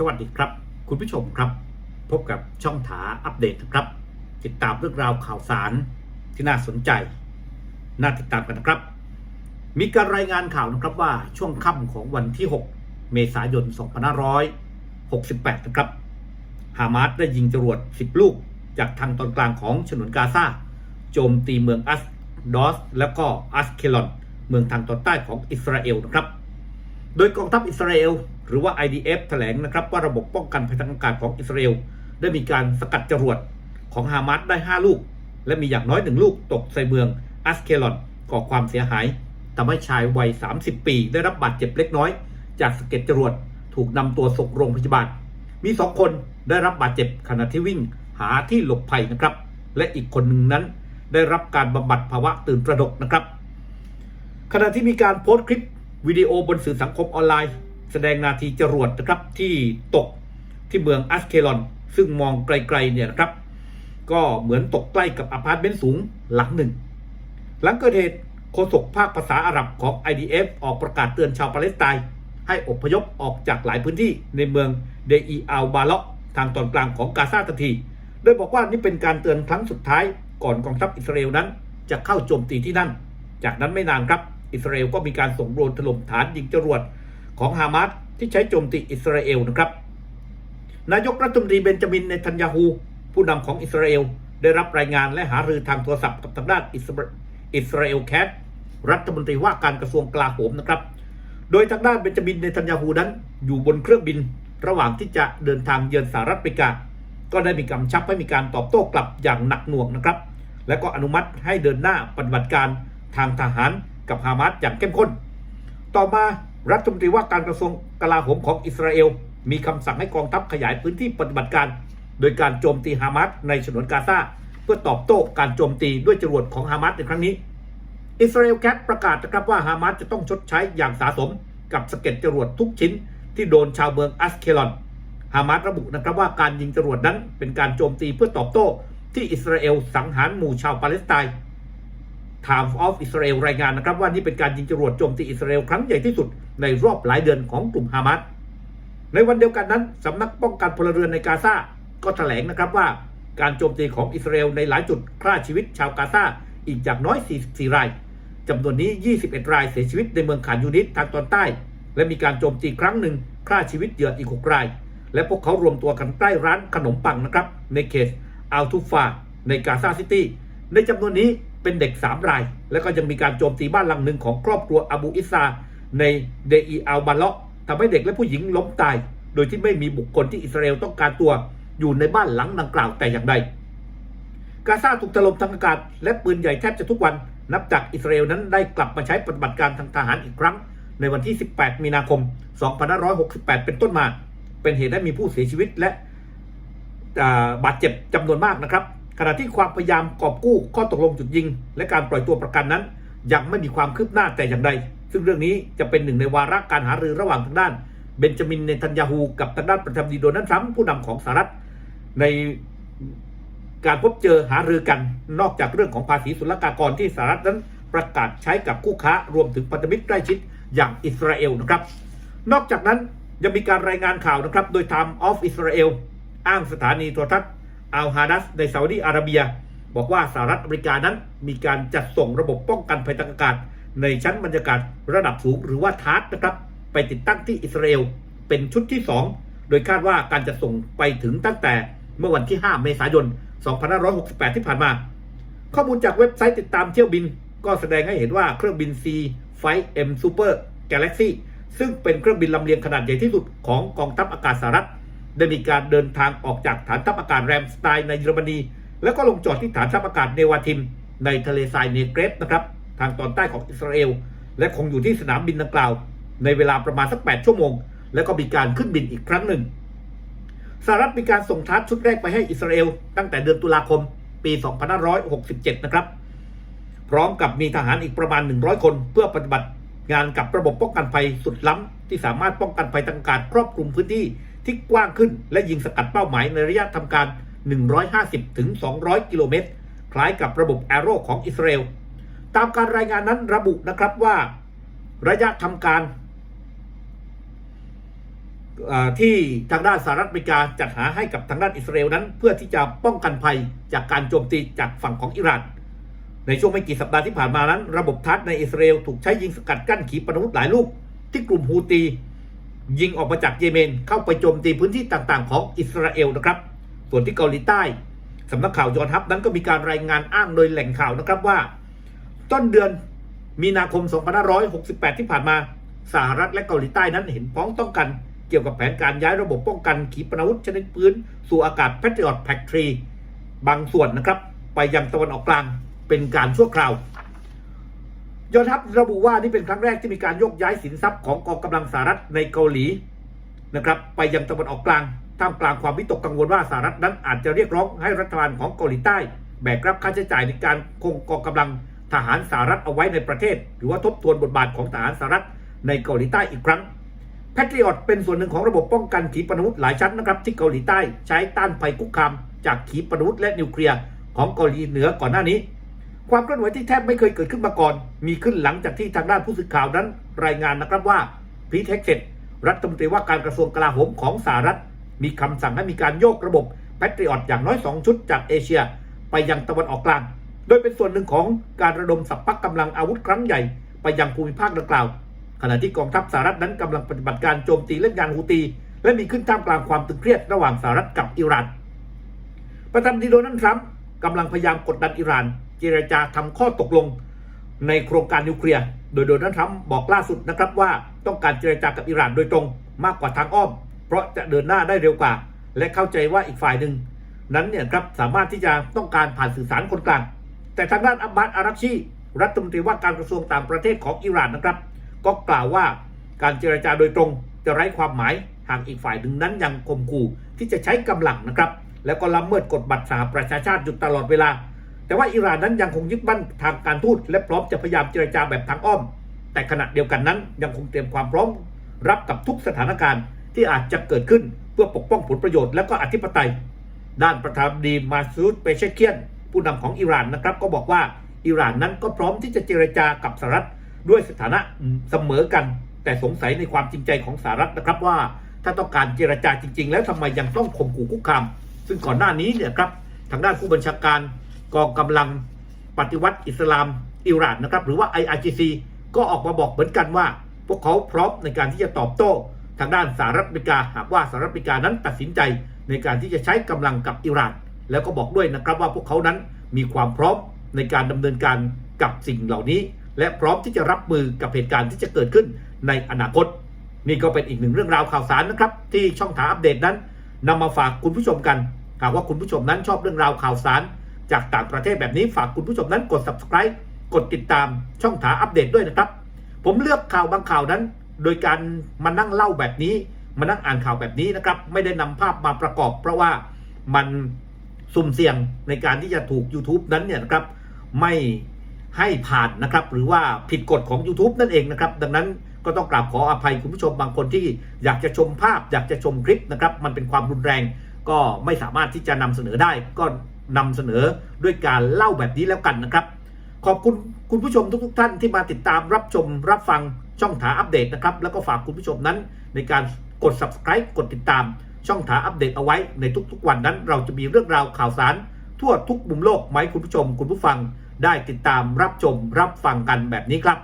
สวัสดีครับ คุณผู้ชมครับ พบกับช่องถาอัปเดตนะครับ ติดตามเรื่องราวข่าวสารที่น่าสนใจ น่าติดตามกันนะครับ มีการรายงานข่าวนะครับว่าช่วงค่ำของวันที่ 6 เมษายน 2568 นะครับฮามาสได้ยิงจรวด 10 ลูก จากทางตอนกลางของฉนวนกาซาโจมตีเมืองอัสดอส แล้วก็อัสเคลอน เมืองทางตอนใต้ของอิสราเอลนะครับ โดยกองทัพอิสราเอล หรือว่า IDF แถลงนะครับว่าระบบป้องกันภัยทางอากาศของอิสราเอลได้มีการสกัดจรวดของฮามาสได้ 5 ลูก และมีอย่างน้อยหนึ่งลูกตกใส่เมืองอัสเคลอนก่อความเสียหายทำให้ชายวัย 30 ปี ได้รับบาดเจ็บเล็กน้อย จากสะเก็ดจรวดถูกนำตัวส่งโรงพยาบาล มี2คนได้รับบาดเจ็บขณะที่วิ่งหาที่หลบภัยนะครับ และอีกคนหนึ่งนั้นได้รับการบำบัดภาวะตื่นตระหนกนะครับ ขณะที่มีการโพสต์คลิปวิดีโอบนสื่อสังคมออนไลน์ แสดงนาทีจรวดนะครับที่ตกที่เมืองอัสเคลอน ซึ่งมองไกลๆเนี่ยนะครับ ก็เหมือนตกใกล้กับอพาร์ตเมนต์สูงหลังหนึ่ง หลังเกิดเหตุโฆษกภาคภาษาอาหรับของ IDF ออกประกาศเตือนชาวปาเลสไตน์ให้อพยพออกจากหลายพื้นที่ในเมืองเดอีอัลบาเลาะทางตอนกลางของกาซาทันที โดยบอกว่านี่เป็นการเตือนครั้งสุดท้ายก่อนกองทัพอิสราเอลนั้น จะเข้าโจมตีที่นั่น จากนั้นไม่นานครับ อิสราเอลก็มีการส่งโดรนถล่มฐานยิงจรวด ของฮามาสที่ใช้โจมตีอิสราเอลนะครับ นายกรัฐมนตรีเบนจามินเนทันยาฮู ผู้นำของอิสราเอล ได้รับรายงานและหารือทางโทรศัพท์กับทางด้านอิสราเอลแคทรัฐมนตรีว่าการกระทรวงกลาโหมนะครับ โดยทางด้านเบนจามินเนทันยาฮูนั้น อยู่บนเครื่องบิน ระหว่างที่จะเดินทางเยือนสหรัฐอเมริกา ก็ได้มีกำชับให้มีการตอบโต้กลับอย่างหนักหน่วงนะครับ และก็อนุมัติให้เดินหน้าปฏิบัติการทางทหารกับฮามาสอย่างเข้มข้น ต่อมา รัฐมนตรีว่าการกระทรวงกลาโหมของอิสราเอล มีคำสั่งให้กองทัพขยายพื้นที่ปฏิบัติการ โดยการโจมตีฮามาสในฉนวนกาซาเพื่อตอบโต้การโจมตีด้วยจรวดของฮามาสในครั้งนี้ อิสราเอลแคทประกาศนะครับว่าฮามาสจะต้องชดใช้อย่างสาสมกับสะเก็ดจรวดทุกชิ้นที่โดนชาวเมืองอัสเคลอน ฮามาสระบุนะครับว่าการยิงจรวดนั้นเป็นการโจมตีเพื่อตอบโต้ ที่อิสราเอลสังหารหมู่ชาวปาเลสไตน์ Times of Israel รายงานนะครับว่านี่เป็นการยิงจรวดโจมตีอิสราเอลครั้งใหญ่ที่สุด ในรอบหลายเดือนของกลุ่มฮามาสในวันเดียวกันนั้นสำนักป้องกันพลเรือนในกาซาก็แถลงนะครับว่าการโจมตีของอิสราเอลในหลายจุดฆ่าชีวิตชาวกาซาอีกอย่างน้อย 44 รายจำนวนนี้ 21 รายเสียชีวิตในเมืองขานยูนิสทางตอนใต้ และมีการโจมตีครั้งหนึ่งฆ่าชีวิตเหยื่ออีก 6 ราย และพวกเขารวมตัวกันใกล้ร้านขนมปังนะครับในเขตอัลทูฟาในกาซาซิตี้ ในจำนวนนี้เป็นเด็ก 3 ราย และก็ยังมีการโจมตีบ้านหลังหนึ่งของครอบครัวอบูอิซา ในเดอีอัลบาเลาะทำให้เด็กและผู้หญิงล้มตาย โดยที่ไม่มีบุคคลที่อิสราเอลต้องการตัวอยู่ในบ้านหลังดังกล่าวแต่อย่างใด กาซาถูกถล่มทางอากาศและปืนใหญ่แทบจะทุกวัน นับจากอิสราเอลนั้นได้กลับมาใช้ปฏิบัติการทางทหารอีกครั้ง ในวันที่ 18 มีนาคม 2568 เป็นต้นมา เป็นเหตุให้มีผู้เสียชีวิตและบาดเจ็บจำนวนมากนะครับ ขณะที่ความพยายามกอบกู้ข้อตกลงจุดยิง และการปล่อยตัวประกันนั้น ยังไม่มีความคืบหน้าแต่อย่างใด ซึ่งเรื่องนี้จะเป็นหนึ่งในวาระการหารือระหว่างทางด้าน เบนจามินเนทันยาฮูกับทางด้านประธานาธิบดีโดนัลด์ทรัมป์ผู้นำของสหรัฐในการพบเจอหารือกันนอกจากเรื่องของภาษีศุลกากรที่สหรัฐนั้นประกาศใช้กับคู่ค้ารวมถึงพันธมิตรใกล้ชิดอย่างอิสราเอลนะครับ นอกจากนั้นยังมีการรายงานข่าวนะครับ โดย Time of Israel อ้างสถานีโทรทัศน์อัลฮาดัสในซาอุดีอาระเบีย บอกว่าสหรัฐอเมริกานั้นมีการจัดส่งระบบป้องกันภัยทางอากาศ ในชั้นบรรยากาศระดับสูงหรือว่าทาร์ตนะครับ ไปติดตั้งที่อิสราเอลเป็นชุดที่ 2 โดยคาดว่าการจะส่งไปถึงตั้งแต่เมื่อวันที่ 5 เมษายน 2568 ที่ผ่านมา ข้อมูลจากเว็บไซต์ติดตามเที่ยวบิน ก็แสดงให้เห็นว่าเครื่องบิน C ไฟ M Super Galaxy ซึ่งเป็นเครื่องบินลำเลียงขนาดใหญ่ที่สุดของกองทัพอากาศสหรัฐได้มีการเดินทางออกจากฐานทัพอากาศแรมสไตน์ในเยอรมนี แล้วก็ลงจอดที่ฐานทัพอากาศเนวาทิม ในทะเลทรายเนเกรสนะครับ ทางตอนใต้ของอิสราเอล และคงอยู่ที่สนามบินดังกล่าว ในเวลาประมาณสัก 8 ชั่วโมง แล้วก็มีการขึ้นบินอีกครั้งหนึ่งสหรัฐมีการส่งทัพชุดแรกไปให้อิสราเอล ตั้งแต่เดือนตุลาคมปี 2567 นะครับ พร้อมกับมีทหารอีกประมาณ 100 คน เพื่อปฏิบัติงานกับระบบป้องกันภัยสุดล้ำ ที่สามารถป้องกันภัยทางกาศครอบคลุมพื้นที่ที่กว้างขึ้น และยิงสกัดเป้าหมายในระยะทำการ 150ถึง200 กิโลเมตร คล้ายกับระบบแอโร่ของอิสราเอล ตามการรายงานนั้นระบุนะครับว่าระยะทำการที่ทางด้านสหรัฐอเมริกาจัดหาให้กับทางด้านอิสราเอลนั้น เพื่อที่จะป้องกันภัยจากการโจมตีจากฝั่งของอิหร่าน ในช่วงไม่กี่สัปดาห์ที่ผ่านมานั้น ระบบทัดในอิสราเอลถูกใช้ยิงสกัดกั้นขีปนาวุธหลายลูก ที่กลุ่มฮูตี ยิงออกมาจากเยเมน เข้าไปโจมตีพื้นที่ต่างๆ ของอิสราเอลนะครับ ส่วนที่เกาหลีใต้สำนักข่าวยอนฮับนั้นก็มีการรายงานอ้างโดยแหล่งข่าวนะครับว่า ต้นเดือนมีนาคม 2568 ที่ผ่านมาสหรัฐและเกาหลีใต้นั้นเห็นพ้องต้องกันเกี่ยวกับแผนการย้ายระบบป้องกันขีปนาวุธชนิดปืนสู่อากาศ Patriot Pack 3บางส่วนนะครับ ไปยังตะวันออกกลางเป็นการชั่วคราวยอทัพระบุว่านี่เป็นครั้งแรกที่มีการยกย้ายสินทรัพย์ของกองกำลังสหรัฐในเกาหลีนะครับไปยังตะวันออกกลางท่ามกลางความวิตกกังวลว่าสหรัฐนั้นอาจจะเรียกร้องให้รัฐบาลของเกาหลีใต้ แบกรับค่าใช้จ่ายในการคงกองกำลัง ทหารสหรัฐเอาไว้ในประเทศ หรือว่าทบทวนบทบาทของทหารสหรัฐในเกาหลีใต้อีกครั้งแพทริอตเป็นส่วนหนึ่งของระบบป้องกันขีปนาวุธหลายชั้นนะครับที่เกาหลีใต้ใช้ต้านภัยคุกคาม จากขีปนาวุธและนิวเคลียร์ของเกาหลีเหนือก่อนหน้านี้ ความเคลื่อนไหวที่แทบไม่เคยเกิดขึ้นมาก่อน มีขึ้นหลังจากที่ทางด้านผู้สื่อข่าวนั้น รายงานนะครับว่าพีเท็กเซตรัฐมนตรีว่าการกระทรวงกลาโหมของสหรัฐ มีคำสั่งให้มีการโยกระบบแพทริอตอย่างน้อย 2 ชุดจากเอเชีย ไปยังตะวันออกกลาง โดยเป็นส่วนหนึ่งของการระดมสัพพะกำลังอาวุธครั้งใหญ่ไปยังภูมิภาคดังกล่าว ขณะที่กองทัพสหรัฐนั้นกำลังปฏิบัติการโจมตีเล่นงานฮูตี และมีขึ้นท่ามกลางความตึงเครียดระหว่างสหรัฐกับอิหร่าน ประธานาธิบดีโดนัลด์ทรัมป์กำลังพยายามกดดันอิหร่าน เจรจาทำข้อตกลง ในโครงการนิวเคลียร์ โดยโดนัลด์ทรัมป์บอกล่าสุดนะครับว่าต้องการเจรจากับอิหร่านโดยตรงมากกว่าทางอ้อม เพราะจะเดินหน้าได้เร็วกว่า และเข้าใจว่าอีกฝ่ายหนึ่งนั้นเนี่ยครับสามารถที่จะต้องการผ่านสื่อสารคนกลาง แต่ทางด้านอับบาสอารักชีรัฐมนตรีว่าการกระทรวงต่างประเทศของอิหร่านนะครับ ก็กล่าวว่าการเจรจาโดยตรงจะไร้ความหมายหากอีกฝ่ายหนึ่งนั้นยังข่มขู่ที่จะใช้กำลังนะครับ แล้วก็ละเมิดกฎบัตรสหประชาชาติอยู่ตลอดเวลา แต่ว่าอิหร่านนั้นยังคงยึดมั่นทางการทูตและพร้อมจะพยายามเจรจาแบบทางอ้อม แต่ขณะเดียวกันนั้นยังคงเตรียมความพร้อม รับกับทุกสถานการณ์ที่อาจจะเกิดขึ้นเพื่อปกป้องผลประโยชน์และก็อธิปไตย ด้านประธานาธิบดีมาซูดเปเชเคียน ผู้นำของอิหร่านนะครับ ก็บอกว่าอิหร่านนั้นก็พร้อมที่จะเจรจากับสหรัฐด้วยสถานะเสมอกัน แต่สงสัยในความจริงใจของสหรัฐนะครับว่า ถ้าต้องการเจรจาจริง ๆ แล้วทำไมยังต้องข่มขู่คุกคาม ซึ่งก่อนหน้านี้เนี่ยครับทางด้านผู้บัญชาการกองกำลังปฏิวัติอิสลามอิหร่านนะครับ หรือว่า IRGC ก็ออกมาบอกเหมือนกันว่า พวกเขาพร้อมในการที่จะตอบโต้ ทางด้านสหรัฐอเมริกาหากว่าสหรัฐอเมริกานั้นตัดสินใจในการที่จะใช้กำลังกับอิหร่าน แล้วก็บอกด้วยนะครับว่าพวกเขานั้นมีความพร้อมในการดำเนินการกับสิ่งเหล่านี้ และพร้อมที่จะรับมือกับเหตุการณ์ที่จะเกิดขึ้นในอนาคต นี่ก็เป็นอีกหนึ่งเรื่องราวข่าวสารนะครับ ที่ช่องถามอัปเดตนั้นนำมาฝากคุณผู้ชมกันหากว่าคุณผู้ชมนั้นชอบเรื่องราวข่าวสาร จากต่างประเทศแบบนี้ฝากคุณผู้ชมนั้นกด subscribe กดติดตามช่องถาอัปเดตด้วยนะครับ ผมเลือกข่าวบางข่าวนั้น โดยการมานั่งเล่าแบบนี้มานั่งอ่านข่าวแบบนี้นะครับ ไม่ได้นำภาพมาประกอบ เพราะว่ามัน สุ่มเสี่ยงในการที่จะถูก YouTube นั้นเนี่ยนะครับไม่ให้ผ่านนะครับ หรือว่าผิดกฎของ YouTube นั่นเองนะครับ ดังนั้นก็ต้องกราบขออภัยคุณผู้ชมบางคนที่อยากจะชมภาพ อยากจะชมคลิปนะครับ มันเป็นความรุนแรง ก็ไม่สามารถที่จะนำเสนอได้ ก็นำเสนอด้วยการเล่าแบบนี้แล้วกันนะครับ ขอบคุณคุณผู้ชมทุกๆท่านที่มาติดตามรับชมรับฟังช่องถาอัปเดตนะครับ แล้วก็ฝากคุณผู้ชมนั้นในการกด subscribe กดติดตาม ช่องถาอัปเดตเอาไว้ในทุกๆวันนั้น เราจะมีเรื่องราวข่าวสาร ทั่วทุกมุมโลกไหมคุณผู้ชม คุณผู้ฟังได้ติดตามรับชมรับฟังกันแบบนี้ครับ